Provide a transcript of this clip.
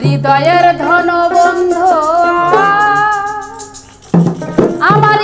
হৃদয়ের ধন বন্ধু আমার